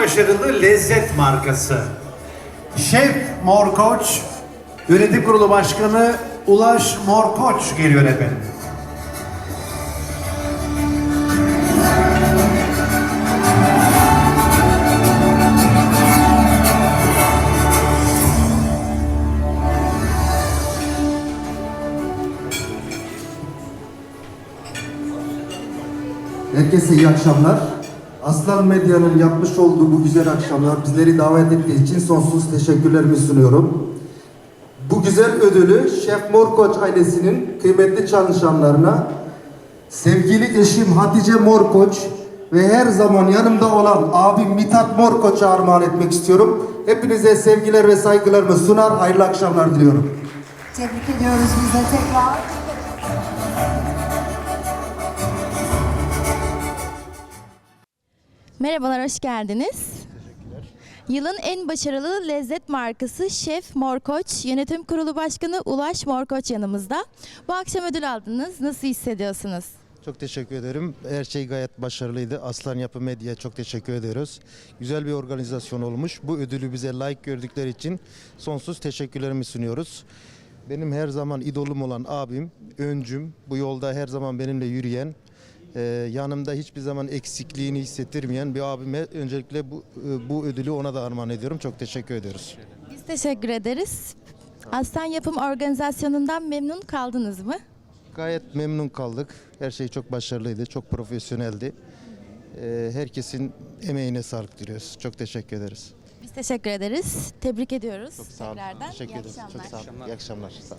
başarılı lezzet markası. Şef Morkoç, Yönetim Kurulu Başkanı Ulaş Morkoç geliyor efendim. Herkese iyi akşamlar. Aslan Medya'nın yapmış olduğu bu güzel akşamlar bizleri davet ettiği için sonsuz teşekkürlerimi sunuyorum. Bu güzel ödülü Şef Morkoç ailesinin kıymetli çalışanlarına, sevgili eşim Hatice Morkoç ve her zaman yanımda olan abim Mithat Morkoç'a armağan etmek istiyorum. Hepinize sevgiler ve saygılarımı sunar, hayırlı akşamlar diliyorum. Tebrik ediyoruz biz de tekrar. Merhabalar, hoş geldiniz. Yılın en başarılı lezzet markası Şef Morkoç, Yönetim Kurulu Başkanı Ulaş Morkoç yanımızda. Bu akşam ödül aldınız. Nasıl hissediyorsunuz? Çok teşekkür ederim. Her şey gayet başarılıydı. Aslan Yapı Medya çok teşekkür ediyoruz. Güzel bir organizasyon olmuş. Bu ödülü bize layık gördükleri için sonsuz teşekkürlerimi sunuyoruz. Benim her zaman idolum olan abim, öncüm, bu yolda her zaman benimle yürüyen, e, yanımda hiçbir zaman eksikliğini hissettirmeyen bir abime öncelikle bu, e, bu ödülü ona da armağan ediyorum. Çok teşekkür ediyoruz. Biz teşekkür ederiz. Aslan Yapım organizasyonundan memnun kaldınız mı? Gayet memnun kaldık. Her şey çok başarılıydı, çok profesyoneldi. E, herkesin emeğine sağlık diliyoruz. Çok teşekkür ederiz. Biz teşekkür ederiz. Tebrik ediyoruz. Çok sağ olun. Tekrardan. Teşekkür ederiz. Çok sağ olun. İyi akşamlar. Sağ olun.